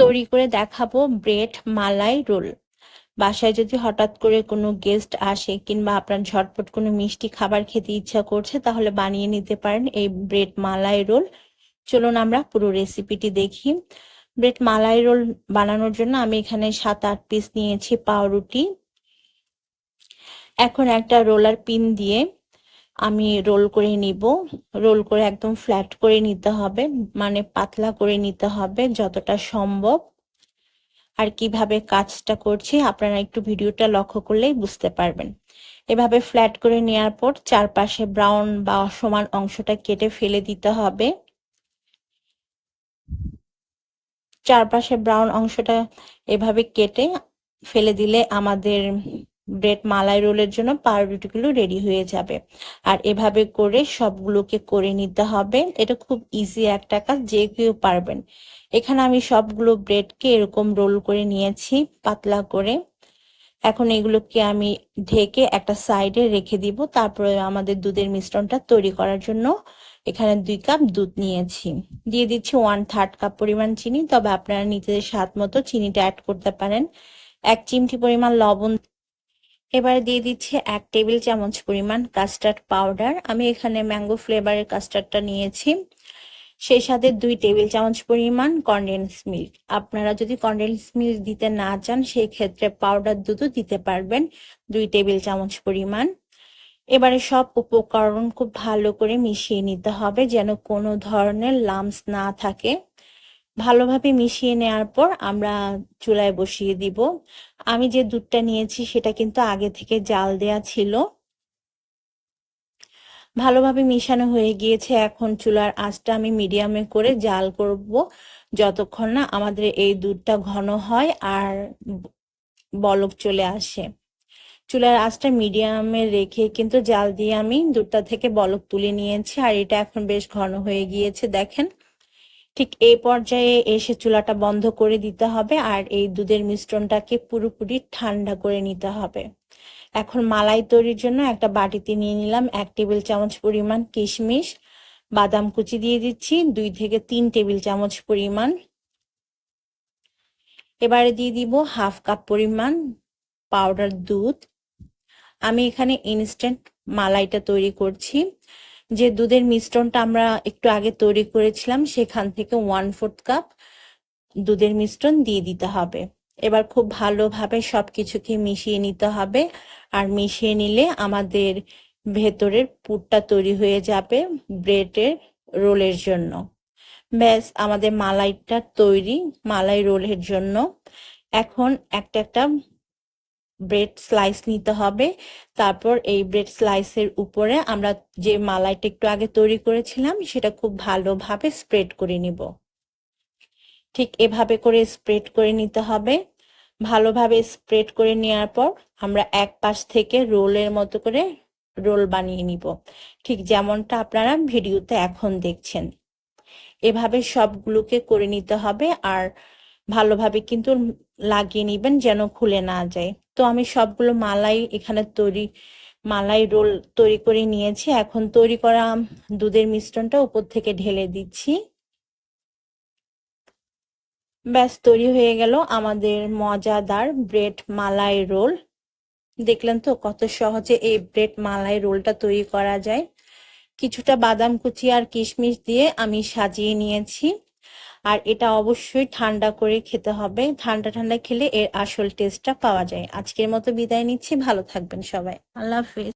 তৈরি করে দেখাবো ব্রেড, মালাই, রোল। বাসায় যদি হঠাৎ করে কোনো গেস্ট আসে কিংবা আপনার ঝটপট কোনো মিষ্টি খাবার খেতে ইচ্ছা করছে, তাহলে বানিয়ে নিতে পারেন এই ব্রেড, মালাই, রোল। চলুন আমরা পুরো রেসিপিটি দেখি। ব্রেড, মালাই, রোল বানানোর জন্য আমি এখানে সাত আট পিস নিয়েছি পাউরুটি। এখন একটা রোলার পিন দিয়ে আমি রোল করে নিব। রোল করে একদম ফ্ল্যাট করে নিতে হবে মানে পাতলা করে নিতে হবে যতটা সম্ভব। আর কীভাবে কাজটা করছি আপনারা একটু ভিডিওটা লক্ষ্য করলেই বুঝতে পারবেন। এভাবে ফ্ল্যাট করে নেওয়ার পর চারপাশে ব্রাউন বা সমান অংশটা কেটে ফেলে দিতে হবে। চারপাশে ব্রাউন অংশটা এভাবে কেটে ফেলে দিলে আমাদের ব্রেড মালাই রোলের জন্য পাউরুটিগুলো রেডি হয়ে যাবে। আর এভাবে করে সবগুলোকে করে নিতে হবে। এটা খুব ইজি একটা কাজ, যে কেউ পারবেন। এখানে আমি সবগুলো ব্রেডকে এরকম রোল করে নিয়েছি, পাতলা করে। এখন এগুলোকে আমি ঢেকে একটা সাইডে রেখে দিব। তারপরে আমাদের দুধের মিশ্রণটা তৈরি করার জন্য এখানে দুই কাপ দুধ নিয়েছি। দিয়ে দিচ্ছি ওয়ান থার্ড কাপ পরিমাণ চিনি। তবে আপনারা নিজেদের স্বাদ মতো চিনিটা অ্যাড করতে পারেন। এক চিমটি পরিমাণ লবণ এবারে দিয়ে দিচ্ছি এক টেবিল চামচ পরিমাণ কাস্টার্ড পাউডার। আমি এখানে ম্যাঙ্গো ফ্লেভারের কাস্টার্ডটা নিয়েছি। সেই সাথে দুই টেবিল চামচ পরিমাণ কনডেন্স মিল্ক আপনারা যদি কনডেন্স মিল্ক দিতে না চান সেই ক্ষেত্রে পাউডার দুধও দিতে পারবেন। দুই টেবিল চামচ পরিমাণ। এবারে সব উপকরণ খুব ভালো করে মিশিয়ে নিতে হবে যেন কোনো ধরনের লামস না থাকে। ভালোভাবে মিশিয়ে নেওয়ার পর আমরা চুলায় বসিয়ে দিব। আমি যে দুধটা নিয়েছি সেটা কিন্তু আগে থেকে জাল দেয়া ছিল। ভালোভাবে মিশানো হয়ে গিয়েছে। এখন চুলার আঁচটা আমি মিডিয়ামে করে জাল করব। যতক্ষণ না আমাদের এই দুধটা ঘন হয় আর বলক চলে আসে। চুলার আঁচটা মিডিয়ামে রেখে কিন্তু জাল দিয়ে আমি দুধটা থেকে বলক তুলে নিয়েছি। আর এটা এখন বেশ ঘন হয়ে গিয়েছে, দেখেন। ঠিক এই পর্যায়ে এসে চুলাটা বন্ধ করে দিতে হবে আর এই দুধের মিশ্রণটাকে পুরোপুরি ঠান্ডা করে নিতে হবে। এখন মালাই তৈরির জন্য একটা বাটিতে নিয়ে নিলাম এক টেবিল চামচ পরিমাণ কিশমিশ, বাদাম কুচি দিয়ে দিচ্ছি দুই থেকে তিন টেবিল চামচ পরিমাণ। এবারে দিয়ে দিব হাফ কাপ পরিমাণ পাউডার দুধ। আমি এখানে ইনস্ট্যান্ট মালাইটা তৈরি করছি। যে দুধের মিশ্রণটা আমরা একটু আগে তৈরি করেছিলাম, সেখান থেকে ওয়ান ফোর্থ কাপ দুধের মিশ্রণ দিয়ে দিতে হবে। এবার খুব ভালোভাবে সব কিছুকে মিশিয়ে নিতে হবে, আর মিশিয়ে নিলে আমাদের ভেতরের পুরটা তৈরি হয়ে যাবে ব্রেডের রোলের জন্য। ব্যাস, আমাদের মালাইটা তৈরি, মালাই রোলের জন্য। এখন একটা একটা ব্রেড স্লাইস নিতে হবে। তারপর এই ব্রেড স্লাইসের উপরে আমরা যে মালাইটা একটু আগে তৈরি করেছিলাম, সেটা খুব ভালোভাবে স্প্রেড করে নিব। ঠিক এভাবে করে স্প্রেড করে নিতে হবে। ভালোভাবে স্প্রেড করে নেওয়ার পর আমরা এক পাশ থেকে রোলের মতো করে রোল বানিয়ে নিব। ঠিক যেমনটা আপনারা ভিডিওতে এখন দেখছেন। এভাবে সবগুলোকে করে নিতে হবে। আর ভালোভাবে কিন্তু লাগিয়ে নিবেন যেন খুলে না যায়। তো আমি সবগুলো মালাই এখানে তৈরি, মালাই রোল তৈরি করে নিয়েছি। এখন তৈরি করা দুধের মিশ্রণটা উপর থেকে ঢেলে দিচ্ছি। ব্যাস, তৈরি হয়ে গেল আমাদের মজাদার ব্রেড মালাই রোল। দেখলেন তো কত সহজে এই ব্রেড মালাই রোলটা তৈরি করা যায়। কিছুটা বাদাম কুচি আর কিশমিশ দিয়ে আমি সাজিয়ে নিয়েছি। আর এটা অবশ্যই ঠান্ডা করে খেতে হবে। ঠান্ডা ঠান্ডা খেলে এর আসল টেস্টটা পাওয়া যায়। আজকের মতো বিদায় নিচ্ছি। ভালো থাকবেন সবাই। আল্লাহ হাফিজ।